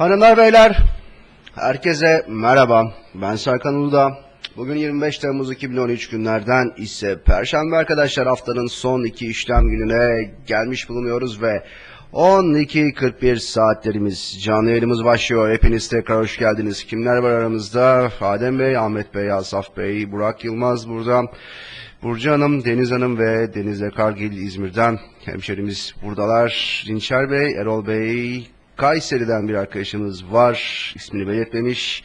Hanımlar beyler, herkese merhaba. Ben Serkan Uludağ. Bugün 25 Temmuz 2013 günlerden ise Perşembe arkadaşlar haftanın son iki işlem gününe gelmiş bulunuyoruz ve 12.41 saatlerimiz canlı yayınımız başlıyor. Hepiniz tekrar hoş geldiniz. Kimler var aramızda? Adem Bey, Ahmet Bey, Asaf Bey, Burak Yılmaz burada. Burcu Hanım, Deniz Hanım ve Deniz Kargil İzmir'den hemşerimiz buradalar. Dinçer Bey, Erol Bey, Kayseri'den bir arkadaşımız var. İsmini belirtmemiş.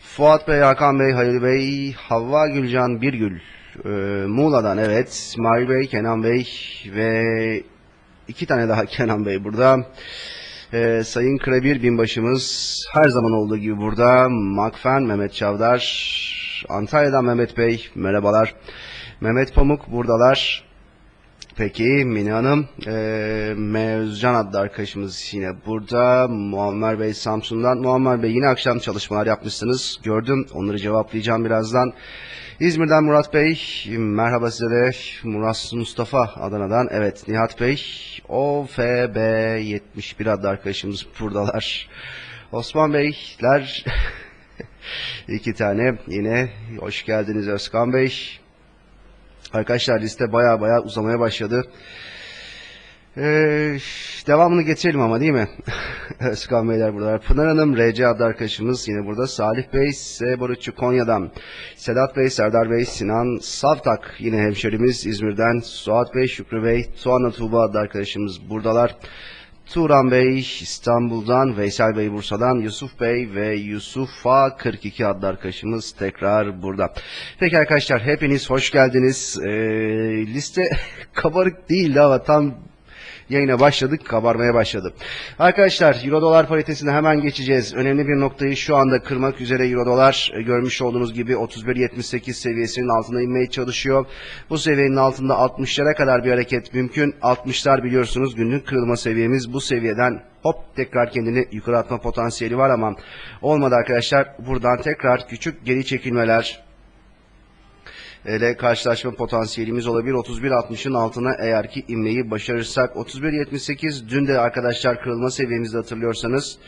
Fuat Bey, Hakan Bey, Halil Bey, Havva Gülcan Birgül. Ee, Muğla'dan evet. Mahir Bey, Kenan Bey ve iki tane daha Kenan Bey burada. Ee, Sayın Krebir binbaşımız her zaman olduğu gibi burada. Makfen, Mehmet Çavdar, Antalya'dan Mehmet Bey, merhabalar. Mehmet Pamuk buradalar. Peki Mine Hanım, eee Mevzcan adlı arkadaşımız yine burada. Muammer Bey Samsun'dan. Muammer Bey yine akşam çalışmalar yapmışsınız. Gördüm. Onları cevaplayacağım birazdan. İzmir'den Murat Bey. Merhaba size de. Murat Mustafa Adana'dan. Evet Nihat Bey. OFB 71 adlı arkadaşımız buradalar. Osman Beyler. iki tane yine. Hoş geldiniz Özkan Bey. Arkadaşlar liste baya baya uzamaya başladı. Ee, devamını getirelim ama değil mi? Özkan Beyler burada. Pınar Hanım, RC adlı arkadaşımız yine burada. Salih Bey, S. Barutçu Konya'dan. Sedat Bey, Serdar Bey, Sinan Savtak yine hemşerimiz İzmir'den. Suat Bey, Şükrü Bey, Tuana Tuğba adlı arkadaşımız buradalar. Turan Bey İstanbul'dan, Veysel Bey Bursa'dan, Yusuf Bey ve Yusufa 42 adlı arkadaşımız tekrar burada. Peki arkadaşlar hepiniz hoş geldiniz. Ee, liste kabarık değildi ama tam yayına başladık, kabarmaya başladı. Arkadaşlar Euro dolar paritesine hemen geçeceğiz. Önemli bir noktayı şu anda kırmak üzere Euro dolar e, görmüş olduğunuz gibi 31.78 seviyesinin altına inmeye çalışıyor. Bu seviyenin altında 60'lara kadar bir hareket mümkün. 60'lar biliyorsunuz günlük kırılma seviyemiz bu seviyeden hop tekrar kendini yukarı atma potansiyeli var ama olmadı arkadaşlar. Buradan tekrar küçük geri çekilmeler, ile karşılaşma potansiyelimiz olabilir. 31.60'ın altına eğer ki inmeyi başarırsak. 31.78 dün de arkadaşlar kırılma seviyemizde hatırlıyorsanız.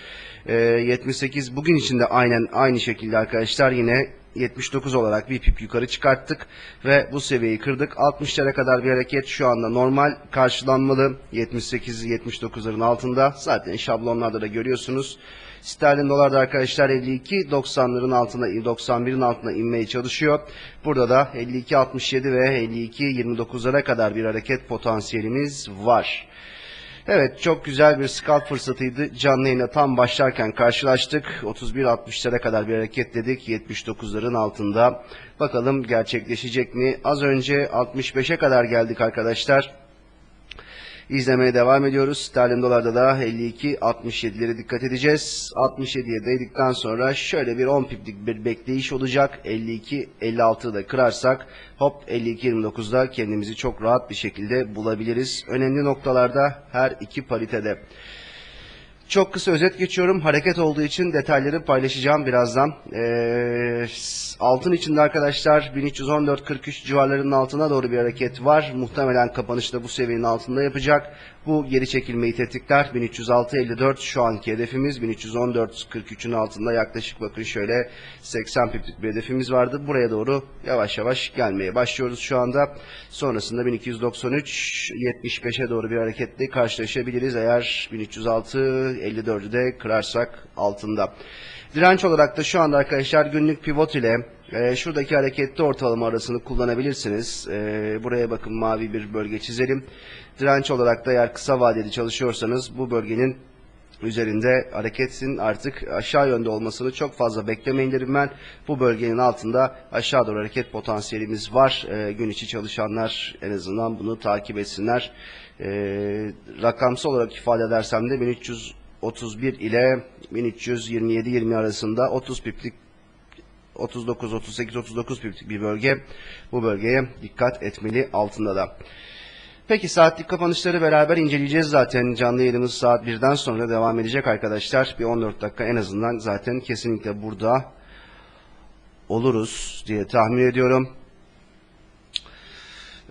e, 78 bugün içinde aynen aynı şekilde arkadaşlar yine 79 olarak bir pip yukarı çıkarttık ve bu seviyeyi kırdık. 60'lara kadar bir hareket şu anda normal karşılanmalı. 78-79'ların altında. Zaten şablonlarda da görüyorsunuz. Sterlin dolar da arkadaşlar 52.90'ların altına 91'in altına inmeye çalışıyor. Burada da 52.67 ve 52.29'lara kadar bir hareket potansiyelimiz var. Evet çok güzel bir scalp fırsatıydı. Canlı yayına tam başlarken karşılaştık. 31.60'lara kadar bir hareket dedik. 79'ların altında. Bakalım gerçekleşecek mi? Az önce 65'e kadar geldik arkadaşlar. İzlemeye devam ediyoruz. Sterlin dolarda da 52-67'lere dikkat edeceğiz. 67'ye değdikten sonra şöyle bir 10 piplik bir bekleyiş olacak. 52-56'da da kırarsak hop 52-29'da kendimizi çok rahat bir şekilde bulabiliriz. Önemli noktalarda her iki paritede. Çok kısa özet geçiyorum. Hareket olduğu için detayları paylaşacağım birazdan. Ee, altın içinde arkadaşlar 1314-43 civarlarının altına doğru bir hareket var. Muhtemelen kapanışta bu seviyenin altında yapacak. Bu geri çekilmeyi tetikler. 1306-54 şu anki hedefimiz. 1314-43'ün altında yaklaşık bakın şöyle 80 piplik bir hedefimiz vardı. Buraya doğru yavaş yavaş gelmeye başlıyoruz şu anda. Sonrasında 1293-75'e doğru bir hareketle karşılaşabiliriz. Eğer 1306-54'ü de kırarsak altında. Direnç olarak da şu anda arkadaşlar günlük pivot ile e, şuradaki hareketli ortalama arasını kullanabilirsiniz. E, buraya bakın mavi bir bölge çizelim. Direnç olarak da eğer kısa vadeli çalışıyorsanız bu bölgenin üzerinde hareketin artık aşağı yönde olmasını çok fazla beklemeyin derim ben. Bu bölgenin altında aşağı doğru hareket potansiyelimiz var. E, gün içi çalışanlar en azından bunu takip etsinler. E, rakamsal olarak ifade edersem de 1331 ile 1327-20 arasında 30 piplik 39, 38, 39 piplik bir bölge. Bu bölgeye dikkat etmeli altında da. Peki saatlik kapanışları beraber inceleyeceğiz zaten. Canlı yayınımız saat 1'den sonra devam edecek arkadaşlar. Bir 14 dakika en azından zaten kesinlikle burada oluruz diye tahmin ediyorum.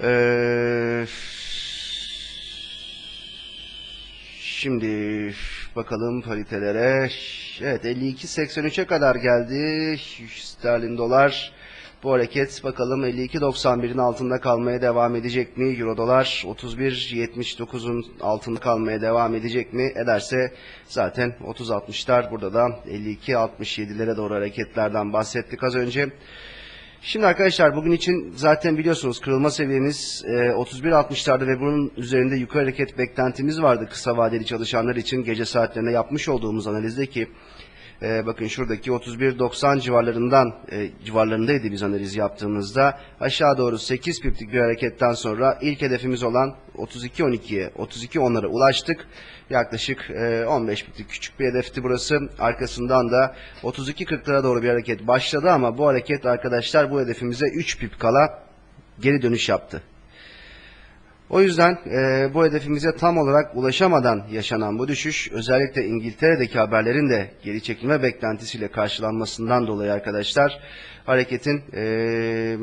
Ee, şimdi bakalım paritelere. Evet 52.83'e kadar geldi. Sterlin dolar. Bu hareket bakalım 52.91'in altında kalmaya devam edecek mi? Euro dolar 31.79'un altında kalmaya devam edecek mi? Ederse zaten 30.60'lar burada da 52.67'lere doğru hareketlerden bahsettik az önce. Şimdi arkadaşlar bugün için zaten biliyorsunuz kırılma seviyemiz e, 31.60'larda ve bunun üzerinde yukarı hareket beklentimiz vardı kısa vadeli çalışanlar için gece saatlerinde yapmış olduğumuz analizde ki e, bakın şuradaki 31.90 civarlarından e, civarlarındaydı biz analiz yaptığımızda aşağı doğru 8 piplik bir hareketten sonra ilk hedefimiz olan 32.12'ye 32.10'lara ulaştık. Yaklaşık e, 15 piplik küçük bir hedefti burası. Arkasından da 32.40'lara doğru bir hareket başladı ama bu hareket arkadaşlar bu hedefimize 3 pip kala geri dönüş yaptı. O yüzden e, bu hedefimize tam olarak ulaşamadan yaşanan bu düşüş özellikle İngiltere'deki haberlerin de geri çekilme beklentisiyle karşılanmasından dolayı arkadaşlar hareketin e,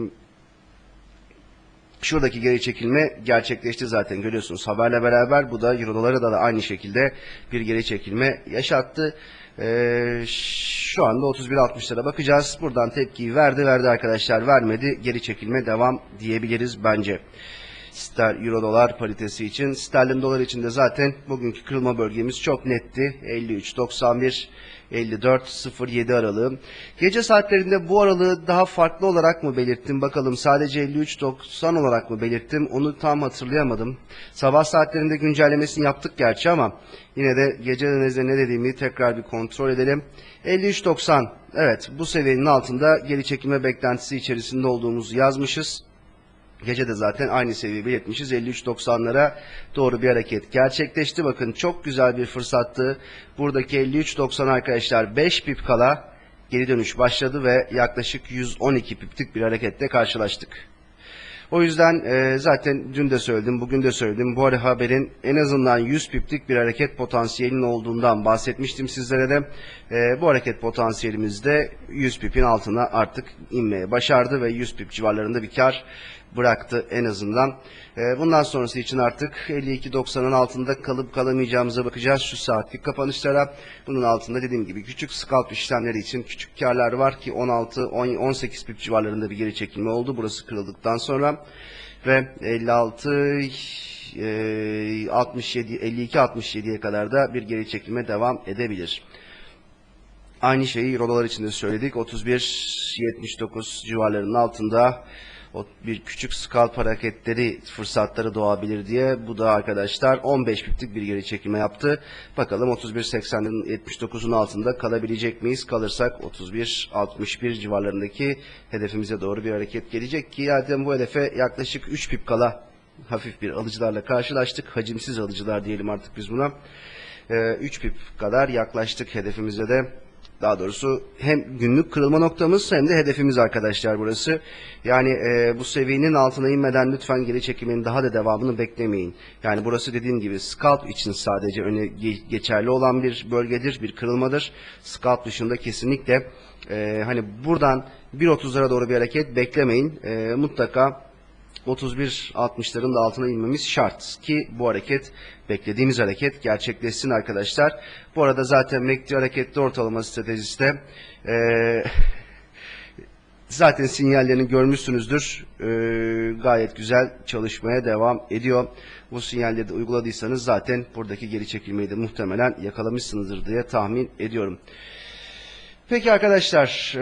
şuradaki geri çekilme gerçekleşti zaten görüyorsunuz haberle beraber bu da Euro dolara da, da aynı şekilde bir geri çekilme yaşattı. E, şu anda 31.60'lara bakacağız. Buradan tepkiyi verdi verdi arkadaşlar vermedi geri çekilme devam diyebiliriz bence. Ster, Euro dolar paritesi için. Sterlin dolar için de zaten bugünkü kırılma bölgemiz çok netti. 53.91 54.07 aralığı. Gece saatlerinde bu aralığı daha farklı olarak mı belirttim bakalım. Sadece 53.90 olarak mı belirttim onu tam hatırlayamadım. Sabah saatlerinde güncellemesini yaptık gerçi ama yine de gece analizde ne dediğimi tekrar bir kontrol edelim. 53.90 evet bu seviyenin altında geri çekilme beklentisi içerisinde olduğumuzu yazmışız. Gece de zaten aynı seviyeyi belirtmişiz. 53.90'lara doğru bir hareket gerçekleşti. Bakın çok güzel bir fırsattı. Buradaki 53.90 arkadaşlar 5 pip kala geri dönüş başladı ve yaklaşık 112 piplik bir hareketle karşılaştık. O yüzden e, zaten dün de söyledim, bugün de söyledim. Bu haberin en azından 100 piplik bir hareket potansiyelinin olduğundan bahsetmiştim sizlere de. E, bu hareket potansiyelimiz de 100 pipin altına artık inmeye başardı ve 100 pip civarlarında bir kar bıraktı en azından. E, bundan sonrası için artık 52.90'ın altında kalıp kalamayacağımıza bakacağız şu saatlik kapanışlara. Bunun altında dediğim gibi küçük scalp işlemleri için küçük karlar var ki 16 18 pip civarlarında bir geri çekilme oldu. Burası kırıldıktan sonra ve 56 e, 67 52 67'ye kadar da bir geri çekilme devam edebilir. Aynı şeyi Eurolar için de söyledik. 31-79 civarlarının altında o bir küçük scalp hareketleri fırsatları doğabilir diye bu da arkadaşlar 15 piplik bir geri çekilme yaptı. Bakalım 31.80'in 79'un altında kalabilecek miyiz? Kalırsak 31.61 civarlarındaki hedefimize doğru bir hareket gelecek ki zaten bu hedefe yaklaşık 3 pip kala hafif bir alıcılarla karşılaştık. Hacimsiz alıcılar diyelim artık biz buna. 3 pip kadar yaklaştık hedefimize de daha doğrusu hem günlük kırılma noktamız hem de hedefimiz arkadaşlar burası. Yani e, bu seviyenin altına inmeden lütfen geri çekilmenin daha da devamını beklemeyin. Yani burası dediğim gibi scalp için sadece öne geçerli olan bir bölgedir, bir kırılmadır. Scalp dışında kesinlikle e, hani buradan 1.30'lara doğru bir hareket beklemeyin. E, mutlaka 31-60'ların da altına inmemiz şart ki bu hareket beklediğimiz hareket gerçekleşsin arkadaşlar. Bu arada zaten MACD hareketli ortalama stratejisi de e, zaten sinyallerini görmüşsünüzdür. E, gayet güzel çalışmaya devam ediyor. Bu sinyalleri de uyguladıysanız zaten buradaki geri çekilmeyi de muhtemelen yakalamışsınızdır diye tahmin ediyorum. Peki arkadaşlar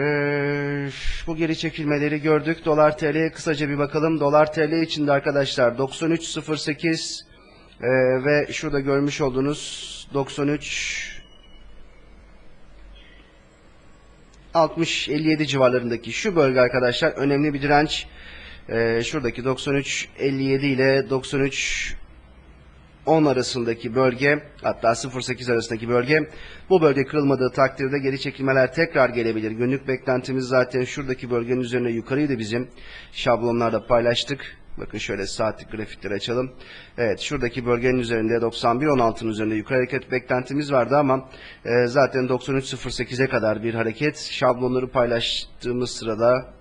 bu geri çekilmeleri gördük. Dolar TL'ye kısaca bir bakalım. Dolar TL içinde arkadaşlar 93.08 e, ve şurada görmüş olduğunuz 93 60 57 civarlarındaki şu bölge arkadaşlar önemli bir direnç. E, şuradaki 93 57 ile 93 10 arasındaki bölge hatta 0.8 arasındaki bölge bu bölge kırılmadığı takdirde geri çekilmeler tekrar gelebilir. Günlük beklentimiz zaten şuradaki bölgenin üzerine yukarıydı bizim. Şablonlarda paylaştık. Bakın şöyle saatlik grafikleri açalım. Evet şuradaki bölgenin üzerinde 91.16'nın üzerinde yukarı hareket beklentimiz vardı ama e, zaten 93.08'e kadar bir hareket şablonları paylaştığımız sırada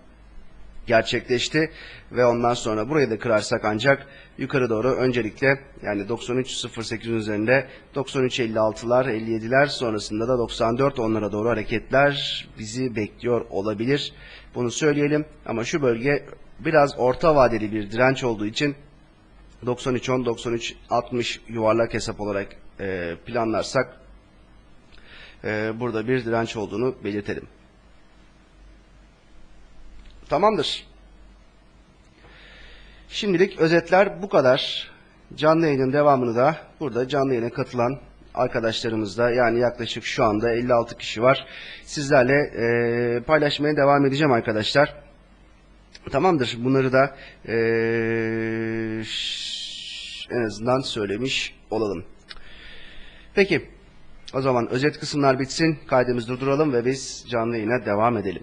gerçekleşti ve ondan sonra burayı da kırarsak ancak yukarı doğru öncelikle yani 93.08'in üzerinde 93.56'lar 57'ler sonrasında da 94 onlara doğru hareketler bizi bekliyor olabilir. Bunu söyleyelim ama şu bölge biraz orta vadeli bir direnç olduğu için 93.10 93.60 yuvarlak hesap olarak e, planlarsak e, burada bir direnç olduğunu belirtelim. Tamamdır. Şimdilik özetler bu kadar. Canlı yayının devamını da burada canlı yayına katılan arkadaşlarımızla yani yaklaşık şu anda 56 kişi var. Sizlerle e, paylaşmaya devam edeceğim arkadaşlar. Tamamdır. Bunları da e, en azından söylemiş olalım. Peki. O zaman özet kısımlar bitsin. Kaydımızı durduralım ve biz canlı yayına devam edelim.